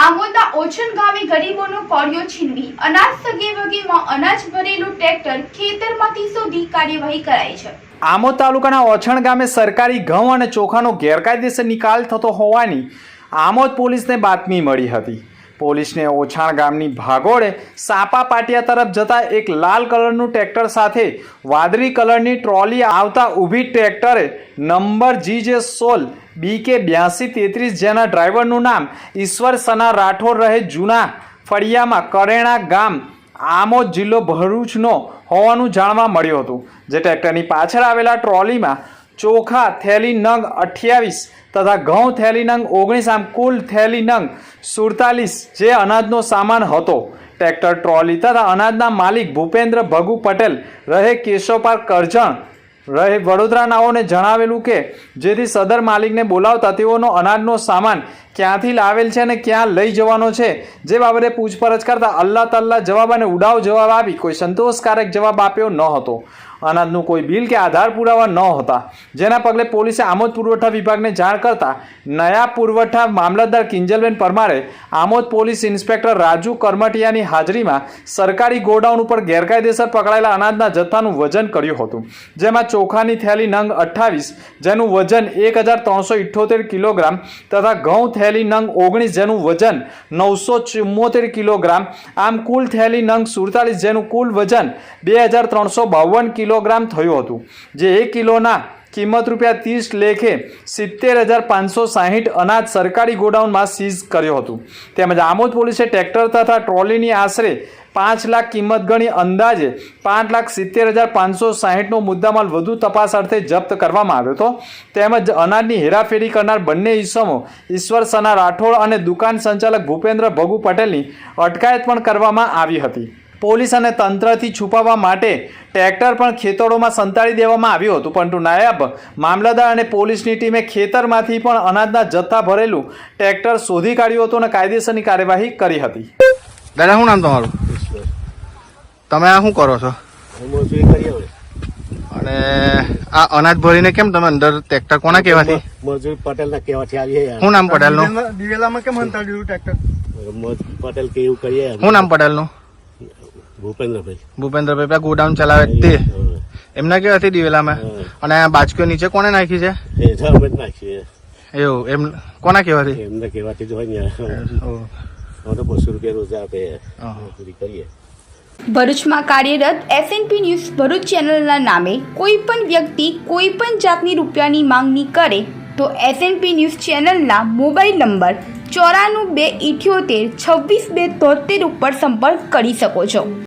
આમોદના ઓછન ગામે ગરીબોનો કોળિયો છીનવી, અનાજ સગે વગેમાં અનાજ ભરેલું ટ્રેક્ટર ખેતરમાંથી શોધી કાર્યવાહી કરાઈ છે. આમોદ તાલુકાના ઓછણ ગામે સરકારી ઘઉં અને ચોખાનો ગેરકાયદેસર નિકાલ થતો હોવાની આમોદ પોલીસને બાતમી મળી હતી. પોલીસને ઓછાણ ગામની ભાગોળે સાપા પાટિયા તરફ જતા એક લાલ કલરનું ટ્રેક્ટર સાથે વાદળી કલરની ટ્રોલી આવતા ઊભી ટ્રેક્ટરે નંબર જી જે સોલ બી કે બ્યાસી તેત્રીસ જેના ડ્રાઈવરનું નામ ઈશ્વર સના રાઠોડ રહે જૂના ફળિયામાં કરેણા ગામ, આમોદ જિલ્લો ભરૂચનો હોવાનું જાણવા મળ્યું હતું. જે ટ્રેક્ટરની પાછળ આવેલા ટ્રોલીમાં ચોખા, થેલી, નંગ અઠ્યાવીસ તથા ઘઉં, થેલી, નંગ ઓગણીસ, આમ કુલ થેલી, નંગ સુડતાલીસ જે અનાજનો સામાન હતો. ટ્રેક્ટર, ટ્રોલી તથા અનાજના માલિક ભૂપેન્દ્ર ભગુ પટેલ રહે કેશવપાલ કરજણ. રહે વડોદરાનાઓને જણાવેલું કે જેથી સદર માલિકને બોલાવતા તેઓનો અનાજનો સામાન ક્યાંથી લાવેલ છે અને ક્યાં લઈ જવાનો છે? જે બાબતે પૂછપરછ કરતા અલ્લાહ તલ્લા જવાબ અને ઉડાવ જવાબ આપી કોઈ સંતોષકારક જવાબ આપ્યો ન હતો. અનાજનું કોઈ બિલ કે આધાર પુરાવા ન હતા. જેના પગલે પોલીસે આમોદ પુરવઠા વિભાગને જાણ કરતા નયા પુરવઠા મામલતદાર કિંજલબેન પરમારે આમોદ પોલીસ ઇન્સ્પેક્ટર રાજુ કરમટિયાની હાજરીમાં સરકારી ગોડાઉન ઉપર ગેરકાયદેસર પકડાયેલા અનાજના જથ્થાનું વજન કર્યું હતું. જેમાં ચોખાની થેલી નંગ અઠ્ઠાવીસ, જેનું વજન એક હજાર ત્રણસો ઇઠ્ઠોતેર કિલોગ્રામ તથા ઘઉં થેલી નંગ ઓગણીસ જેનું વજન નવસો ચુમ્મોતેર કિલોગ્રામ. આમ કુલ થેલી નંગ સુડતાલીસ જેનું કુલ વજન બે હજાર ત્રણસો બાવન કિલોગ્રામ થયું હતું. જે એક કિલોના કિંમત રૂપિયા ત્રીસ લેખે સિત્તેર હજાર પાંચસો સાહીઠ અનાજ સરકારી ગોડાઉનમાં સીઝ કર્યું હતું. તેમજ આમોદ પોલીસે ટ્રેક્ટર તથા ટ્રોલીની આશરે પાંચ લાખ કિંમત ગણી અંદાજે પાંચ લાખ સિત્તેર હજાર પાંચસો સાહીઠનો મુદ્દામાલ વધુ તપાસ અર્થે જપ્ત કરવામાં આવ્યો હતો. તેમજ અનાજની હેરાફેરી કરનાર બંને ઈસમો ઈશ્વર સના રાઠોડ અને દુકાન સંચાલક ભૂપેન્દ્ર ભગુ પટેલની અટકાયત પણ કરવામાં આવી હતી. પોલીસ અને તંત્રથી છુપાવવા માટે ટ્રેક્ટર પણ ખેતરોમાં સંતાડી દેવામાં આવ્યું હતું. પરંતુ નાયબ મામલતદાર અને પોલીસની ટીમે ખેતરમાંથી પણ અનાજના જથ્થા ભરેલું ટ્રેક્ટર શોધી કાઢ્યું હતું અને કાયદેસરની કાર્યવાહી કરી હતી. દાદા શું નામ તમારું? તમે આ શું કરો છો? અને આ અનાજ ભરીને કેમ તમે અંદર ટ્રેક્ટર કોના કહેવાથી? મજૂર પટેલ ના કહેવાથી આવી શું નામ પટેલનું? દિવેલામાં કેમ અંતર ટ્રેક્ટર? પટેલ કે એવું કરીએ શું નામ પટેલનું? ભૂપેન્દ્રભાઈ. ભૂપેન્દ્રભાઈ પેલા ગોડાઉન ચલાવે તે. એમના એમના કેવાથી દિવેલામાં. અને આ બાજકીઓ નીચે કોને નાખી છે? એવું એમ કોના કહેવાથી એમને કેવાથી જ હોય ને. બસો રૂપિયા રોજ આપે. કરીએ. ભરૂચમાં કાર્યરત એસએનપી ન્યૂઝ ભરૂચ ચેનલના નામે કોઈ પણ વ્યક્તિ કોઈ પણ જાતની રૂપિયાની માંગણી કરે તો એસએનપી ન્યૂઝ ચેનલના મોબાઈલ નંબર ચોરાણું બે ઇઠ્યોતેર છવ્વીસ બે તોતેર ઉપર સંપર્ક કરી શકો છો.